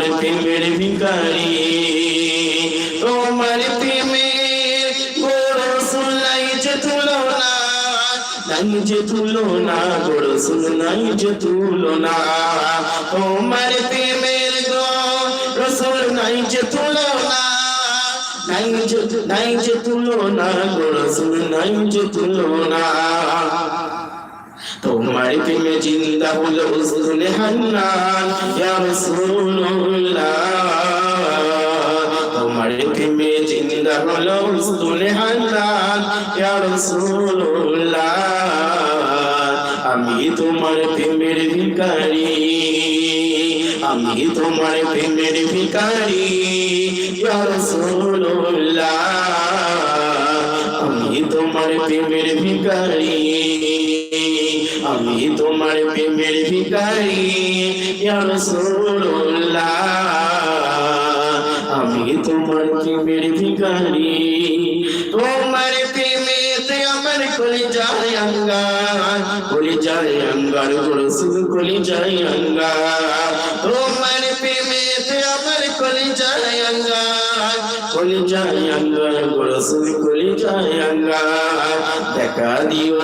তোমার প্রেমের ভিখারি। তোমার প্রেমের গোরসুল নাই যে তুলনা। নাই যে তুলনা গোরসুল নাই যে তুলনা। তোমার প্রেমের গোরসুল নাই যে তুলনা। নাই যে নাই যে তুলনা গোরসুল নাই যে তুলনা। তোমার প্রেমে জিন্দা হলো উসুল হান্নান, ইয়া রাসূলুল্লাহ। তোমার প্রেমে জিন্দা হলো উসুল হান্নান, ইয়া রাসূলুল্লাহ। আমি তোমার প্রেমের ভিখারি, আমি তোমার প্রেমের ভিখারি, ইয়া রাসূলুল্লাহ। আমি তোমার প্রেমের ভিখারি। আমি তোমার প্রেমের ভিখারি ইয়া রাসূলুল্লাহ। আমি তোমার প্রেমের ভিখারি তোমার প্রেমেতে আমার কলি যায় আঙ্গার কলি যায় আঙ্গার, রসুল কলি যায় আঙ্গার। তোমার প্রেমেতে আমার কলি যায় আঙ্গার। কলি যায় আঙ্গার রসুল কলি যায় আঙ্গার দেখা দিও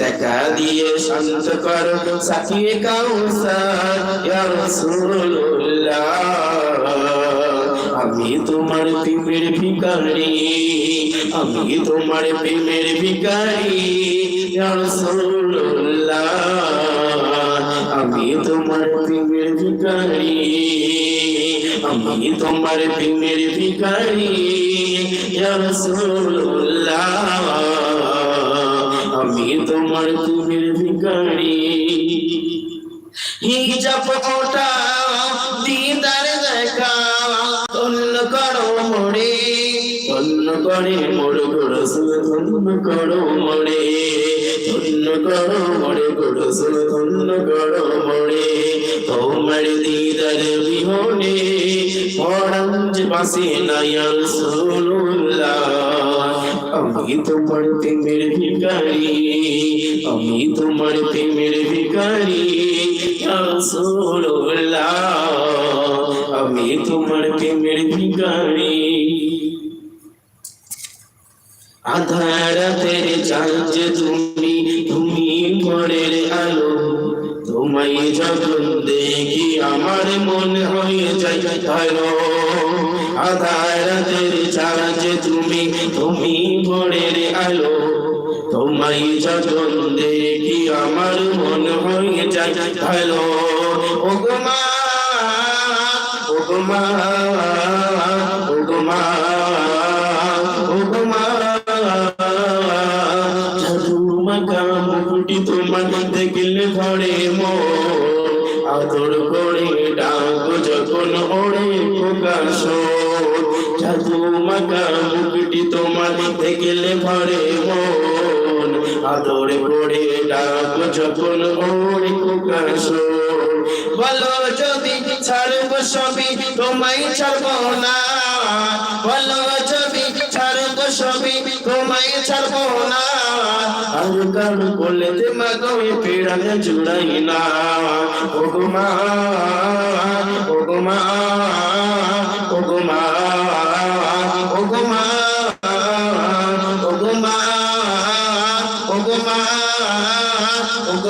দেখা দিয়ে শান্ত করো সাকিয়ে কাউসার ইয়া রাসূলুল্লাহ আমি তোমার প্রেমের ভিখারি আমি তোমার প্রেমের ভিখারি ইয়া রাসূলুল্লাহ আমি তোমার প্রেমের ভিখারি রাসূলুল্লাহ। আমি তোমার প্রেমের ভিখারি। হিজাব ওটা দিদার দেখা অন্য করো মোড়ে অন্য করে মোড় গোরসুল, ধন্য করো মোড়ে ধন্য করো মোড়ে গোরসুল, ধন্য করো মোড়ে তোমার দিদার বিহনে পাশে নাই আমি তোমার প্রেমের ভিখারি, আমি তোমার প্রেমের চাঁদ তুমি তুমি ভোরের আলো, তোমায় যখন আমার মন হয়ে যায় ভালো আধারাতের চাঁদ তুমি তুমি ভোরের আলো। তোমায় যখন দেখি আমার মন হয়ে যায় ভালো তোমার দেখলে ঘরে মো আদর মাখা মুকুটি তোমার দেখলে ঘরে মন। আদর করে ডাক যখন প্রকাশ যদি ছাড়ব সবই, তোমায় ছাড়ব না। যদি ছাড়ব সবই, তোমায় ছাড়ব না। বলে মাগো জুড়াই না। ওগমা ওগমা ওগমা ওগমা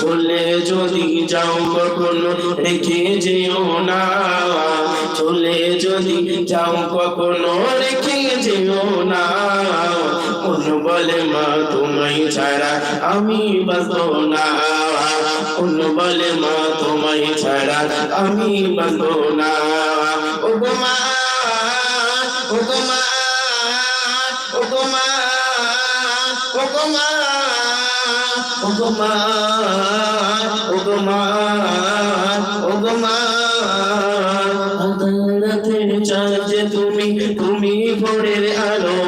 চলে যদি যাও কখনো, রেখে যেও না। চলে যদি যাও কখনো, রেখে যেও না। কোন বলে, মা, তোমায় ছাড়া আমি বাঁচবো না। কোন বলে, মা, তোমায় ছাড়া আমি বাঁচবো না। ও মা ও মা ও গো মা ও গো মা ও গো মা ও গো মা। আদালতের তুমি তুমি ভোরের আলো,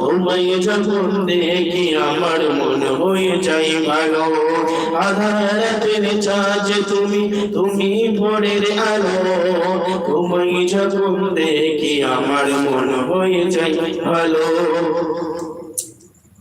তোমায় যখন দেখি আমার মন হয়ে যাই ভালো। আধারাতের চাচে তুমি তুমি ভোরের আলো, তোমায় যখন দেখি আমার মন হয়ে যাই ভালো।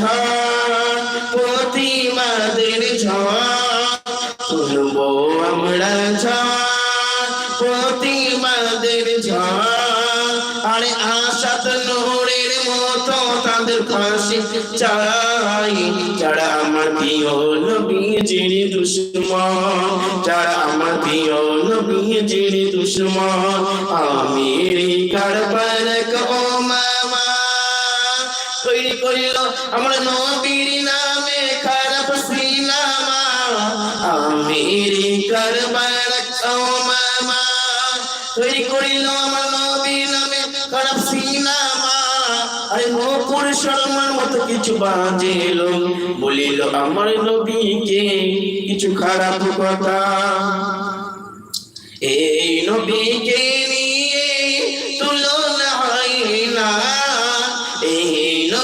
ঝড় প্রতিমাদের ঝড় তুলব আমরা ঝড়। প্রতিমাদের ঝড়। আরে আশাত নোরের মতো তাদের ফাঁসি চাই। যারা আমার ও মামা তৈরি করিল, আমার নবীর নামে খারাপ ও মামা। তৈরি করিল, আমার নবীর নামে খারাপ আরে মুকুর শর্মার মতো কিছু বলিল, আমার নবীকে কিছু খারাপ কথা, এই নবীকে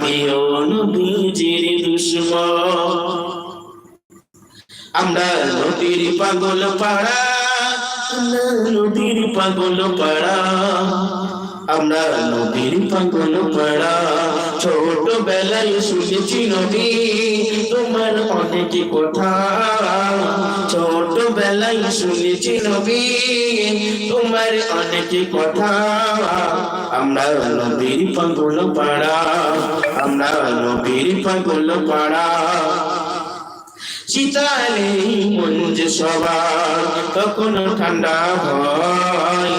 প্রিয় নবীজির দুশ্মন। আমরা নদীর পাগল পাড়া নদীর পাগল পাড়া। পাগল পাড়া শুনেছি নদী তোমার অনেক কথা। শুনেছি নবী, তোমার অনেক কথা। আমরা পাগল পাড়া আমরা নদীর পাগল পাড়া শীতালে মঞ্জ সবার, কখনো ঠান্ডা হয়।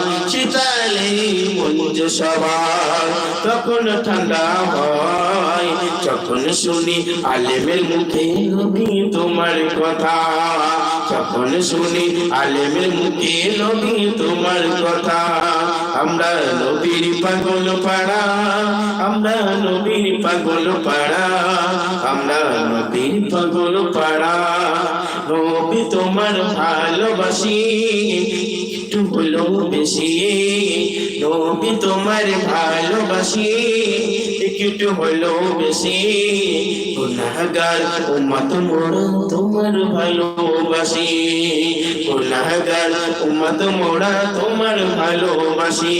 শীতালে মঞ্জ সবার। কখনো ঠান্ডা হয়, যখন শুনি আলেমের মুখে নবী তোমার কথা। যখন শুনি আলেমের মুখে নবী তোমার কথা। আমরা নবীর পাগল পাড়া, আমরা নবীর পাগল পাড়া, আমরা নবীর পাগল পাড়া। নবী তোমার ভালোবাসি বেশি নবী তোমার ভালোবাসি। একটু হলো বেশি। গুনাহগার উম্মত মোর, তোমার ভালোবাসি। গুনাহগার উম্মত মোরা, তোমার ভালোবাসি।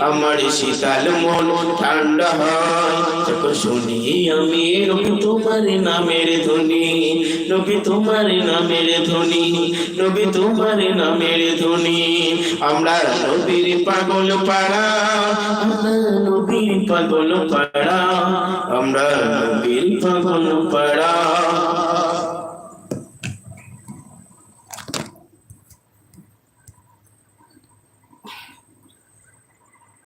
আমার শীতল মন ঠান্ডা হয়। শুনি, আমি নবী তোমার নামের ধ্বনি। নবী তোমার নামের ধ্বনি নবী তোমার নামের ধ্বনি। আমরা নবীর পাগল পাড়া নবীর পাগল পাড়া। আমরা নবীর পাগল পাড়া।